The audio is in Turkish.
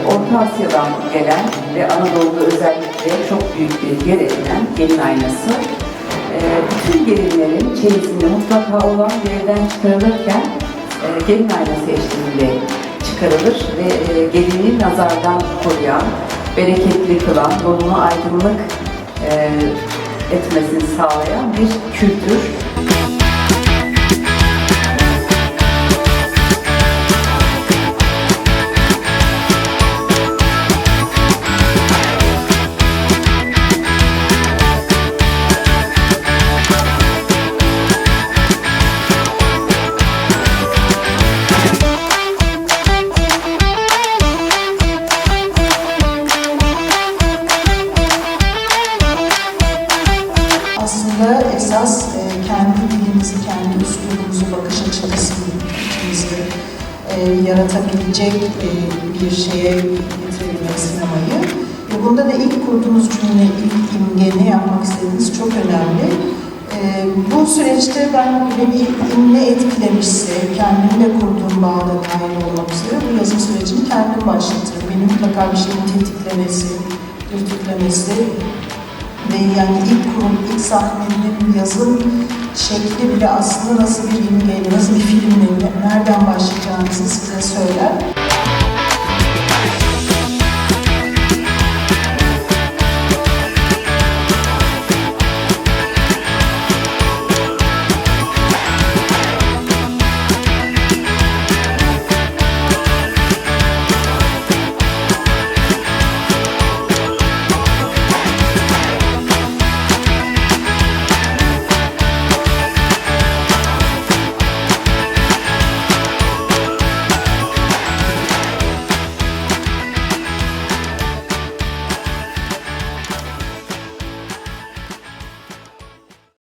Orta Asya'dan gelen ve Anadolu'da özellikle çok büyük bir yer edinen gelin aynası. E, bütün gelinlerin çeyizinde mutlaka olan yerden çıkarılırken e, gelin aynası eşliğinde çıkarılır ve e, gelini nazardan koruyan, bereketli kılan, yolunu aydınlık etmesini sağlayan bir kültür. Esas e, kendi dilimizi, kendi üslubumuzu, bakış açımızı e, yaratabilecek e, bir şeye getirmek sinemayı. Ve bunda da ilk kurduğunuz cümle, ilk imge ne yapmak istediğiniz çok önemli. E, bu süreçte ben beni ne etkilemişse, kendimle kurduğum bağda dahil olmak üzere bu yazım sürecini kendim başlatırım. Benim mutlaka bir şeyin tetiklemesi, dürtüklemesi, ve yani ilk kurum, ilk sahnenin yazım şekli bile aslında nasıl bir imgeyle, nasıl